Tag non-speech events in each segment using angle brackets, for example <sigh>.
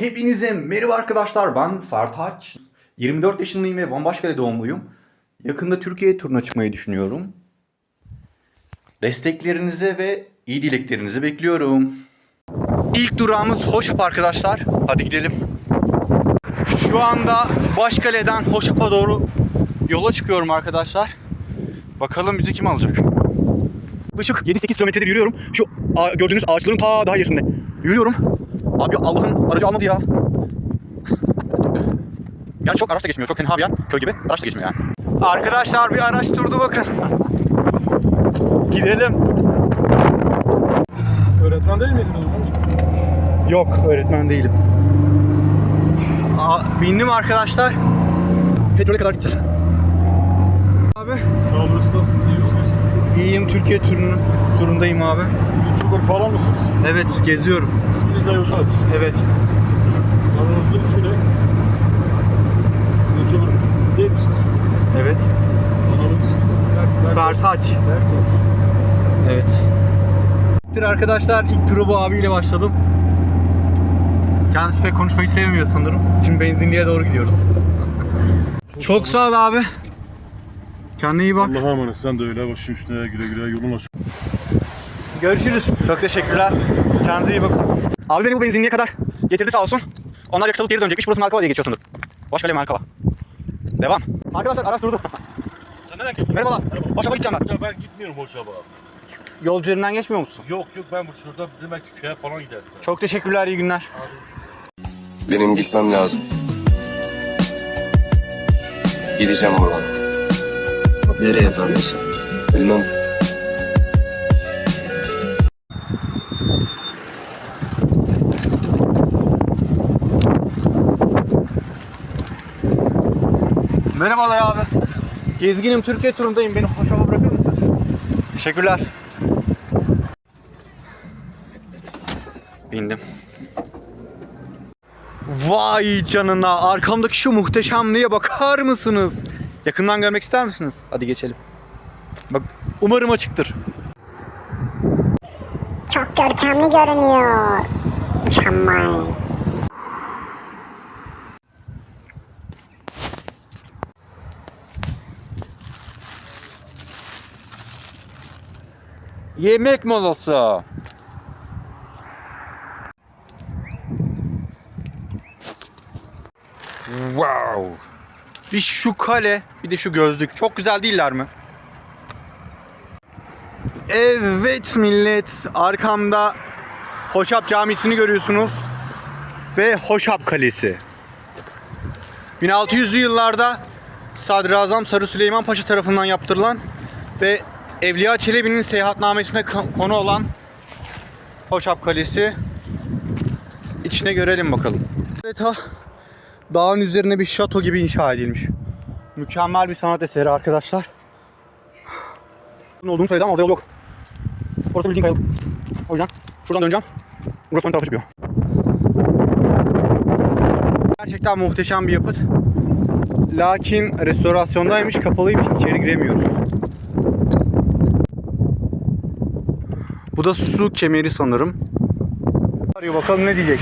Hepinize merhaba arkadaşlar ben Fertaç. 24 yaşındayım ve Vanbaşkale doğumluyum. Yakında Türkiye turuna çıkmayı düşünüyorum. Desteklerinizi ve iyi dileklerinizi bekliyorum. İlk durağımız Hoşap arkadaşlar. Hadi gidelim. Şu anda Başkale'den Hoşap'a doğru yola çıkıyorum arkadaşlar. Bakalım bizi kim alacak? Yaklaşık 7-8 kilometredir yürüyorum. Şu gördüğünüz ağaçların ta daha ilerisinde. Yürüyorum. Abi Allah'ın aracı almadı ya. <laughs> Yani çok araç da geçmiyor. Çok tenha bir yer. Köy gibi. Araç da geçmiyor yani. Arkadaşlar bir araç durdu bakın. Gidelim. Öğretmen değil miydiniz oğlum? Yok öğretmen değilim. Aa, bindim arkadaşlar. Petrole kadar gideceğiz. Abi Sağ olun misiniz? iyiyim Türkiye turunun turundayım abi. YouTuber falan mısınız? Evet geziyorum. İsminiz Ayuş Aç. Evet. Kanalınızın ismi ne? YouTuber değil misiniz? Evet. Kanalın ismi? Fer- Fertaç. Evet. Arkadaşlar ilk turu bu abiyle başladım. Kendisi pek konuşmayı sevmiyor sanırım. Şimdi benzinliğe doğru gidiyoruz. Çok sağ ol abi. Kendine iyi bak. Allah'a emanet sen de öyle başım üstüne güle güle yolun açık. Görüşürüz. Çok teşekkürler. Kendinize iyi bakın. Abi beni bu benzinliğe kadar getirdi sağ olsun. Onlar yakıt alıp geri dönecekmiş. Burası Markova diye geçiyor sanırım. Başkale Markova. Devam. Arkadaşlar araç durdu. Sen nereden geliyorsun? Merhabalar. Hoşçakal gideceğim ben. Hocam ben gitmiyorum Hoşçaba. Yolcu üzerinden geçmiyor musun? Yok yok ben bu şurada demek ki köye falan gidersin. Çok teşekkürler. iyi günler. Benim gitmem lazım. Gideceğim buradan. Nereye efendim? Bilmem. Merhabalar abi. Gezginim Türkiye turundayım. Beni hoşuma bırakır mısın? Teşekkürler. Bindim. Vay canına. Arkamdaki şu muhteşemliğe bakar mısınız? Yakından görmek ister misiniz? Hadi geçelim. Bak umarım açıktır. Çok görkemli görünüyor. Mükemmel. Yemek molası. Wow. Bir şu kale, bir de şu gözlük. Çok güzel değiller mi? Evet millet, arkamda Hoşap Camisi'ni görüyorsunuz. Ve Hoşap Kalesi. 1600'lü yıllarda Sadrazam Sarı Süleyman Paşa tarafından yaptırılan ve Evliya Çelebi'nin seyahatnamesine konu olan Hoşap Kalesi içine görelim bakalım. Adeta dağın üzerine bir şato gibi inşa edilmiş. Mükemmel bir sanat eseri arkadaşlar. Ne olduğunu söyledi ama orada yol yok. Orası bildiğin kayalık. O yüzden şuradan döneceğim. Burası ön tarafa çıkıyor. Gerçekten muhteşem bir yapıt. Lakin restorasyondaymış, kapalıymış, içeri giremiyoruz. Bu da su kemeri sanırım. Arıyor bakalım ne diyecek.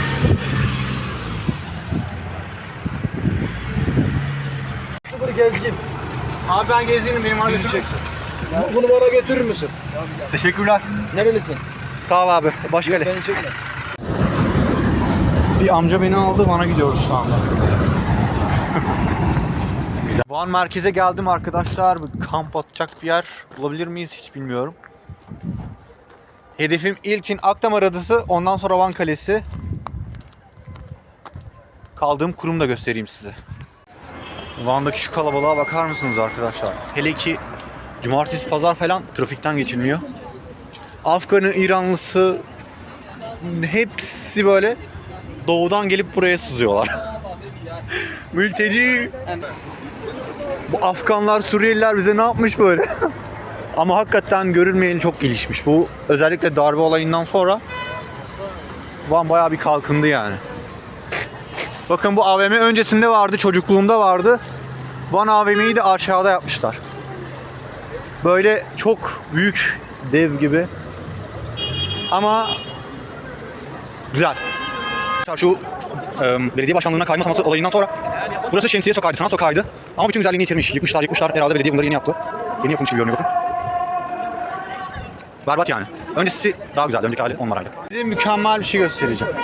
Sıfır gezgin. Abi ben gezdiğim benim abi. Bunu bana götürür müsün? Teşekkürler. Nerelisin? Sağ ol abi. Başka Beni çekme. Bir amca beni aldı, Van'a gidiyoruz şu anda. <laughs> Van merkeze geldim arkadaşlar. Bir kamp atacak bir yer bulabilir miyiz hiç bilmiyorum. Hedefim ilkin Akdamar Adası, ondan sonra Van Kalesi. Kaldığım kurumu da göstereyim size. Van'daki şu kalabalığa bakar mısınız arkadaşlar? Hele ki cumartesi pazar falan trafikten geçilmiyor. Afganı, İranlısı hepsi böyle doğudan gelip buraya sızıyorlar. <laughs> Mülteci. Bu Afganlar, Suriyeliler bize ne yapmış böyle? <laughs> Ama hakikaten görülmeyeni çok gelişmiş. Bu özellikle darbe olayından sonra Van bayağı bir kalkındı yani. Bakın bu AVM öncesinde vardı, çocukluğumda vardı. Van AVM'yi de aşağıda yapmışlar. Böyle çok büyük dev gibi. Ama güzel. Şu e, belediye başkanlığına kayma ataması olayından sonra burası şemsiye sokağıydı, sanat sokağıydı. Ama bütün güzelliğini yitirmiş. Yıkmışlar, yıkmışlar. Herhalde belediye bunları yeni yaptı. Yeni yapılmış gibi görünüyor bakın. Berbat yani. Öncesi daha güzeldi. Önceki hali on numaraydı. Size mükemmel bir şey göstereceğim.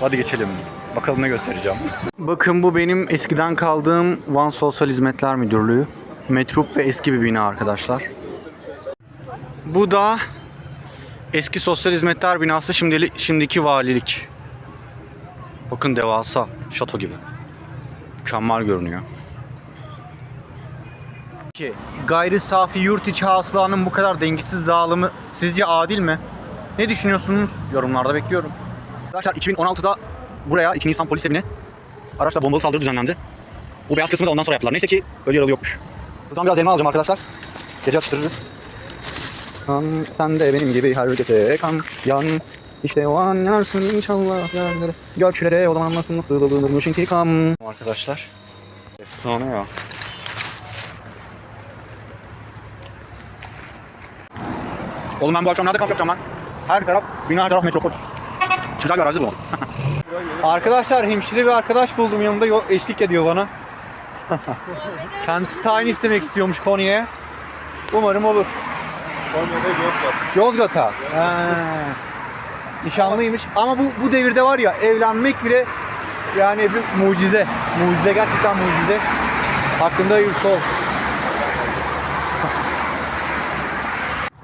Hadi geçelim. Bakalım ne göstereceğim. Bakın bu benim eskiden kaldığım Van Sosyal Hizmetler Müdürlüğü. Metrup ve eski bir bina arkadaşlar. Bu da eski sosyal hizmetler binası şimdili, şimdiki valilik. Bakın devasa şato gibi. Mükemmel görünüyor. Ki gayri safi yurt içi hasılanın bu kadar dengesiz dağılımı sizce adil mi? Ne düşünüyorsunuz? Yorumlarda bekliyorum. Arkadaşlar 2016'da buraya 2 Nisan polis evine araçla bombalı saldırı düzenlendi. Bu beyaz kısmı da ondan sonra yaptılar. Neyse ki ölü yaralı yokmuş. Buradan biraz elma alacağım arkadaşlar. Gece atıştırırız. Kan sen de benim gibi harekete kan yan. İşte o an yanarsın inşallah yerlere. Göçlere o zaman nasıl nasıl alınırmış intikam. Arkadaşlar. Efsane ya. Oğlum ben bu akşam nerede kamp yapacağım lan? Her taraf, bina her taraf metropol. Güzel bir arazi bu. <laughs> Arkadaşlar hemşire bir arkadaş buldum yanımda yol, eşlik ediyor bana. <laughs> Kendisi tayin istemek istiyormuş Konya'ya. Umarım olur. Konya'da Yozgat. Yozgat'a. Ha. Nişanlıymış ama bu bu devirde var ya evlenmek bile yani bir mucize. Mucize gerçekten mucize. Hakkında hayırlısı olsun.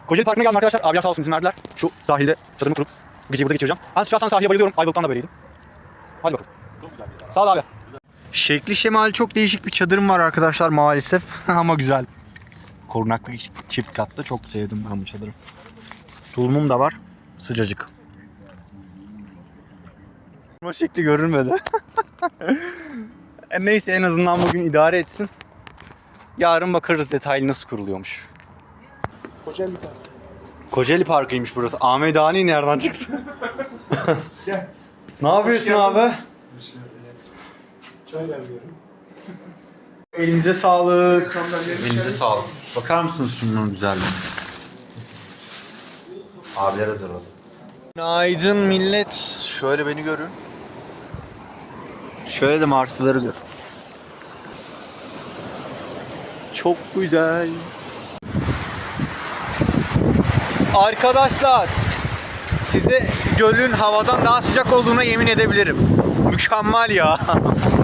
Kocaeli Parkı'na geldim arkadaşlar. Abiler sağ olsun izin verdiler. Şu sahilde çadırımı kurup geceyi burada geçireceğim. Ben şahsen sahile bayılıyorum. Ayvalık'tan da böyleydim. Hadi bakalım. Sağ ol abi. Şekli şemali çok değişik bir çadırım var arkadaşlar maalesef. <laughs> Ama güzel. Korunaklı çift katlı çok sevdim ben bu çadırı. Tulumum da var. Sıcacık. O şekli görünmedi. <laughs> E, Neyse en azından bugün idare etsin. Yarın bakarız detaylı nasıl kuruluyormuş. Kocaeli Park. Kocaeli Parkı'ymış burası. Ahmet Ani nereden çıktı? <laughs> Gel. ne yapıyorsun abi? Çay vermiyorum. <laughs> Elinize sağlık. Elinize sağlık. Bakar mısınız şunun güzelliğine? Abiler hazırladı. Günaydın millet. Şöyle beni görün. Şöyle de Marslıları gör. Çok güzel. Arkadaşlar size gölün havadan daha sıcak olduğuna yemin edebilirim. Mükemmel ya. <laughs>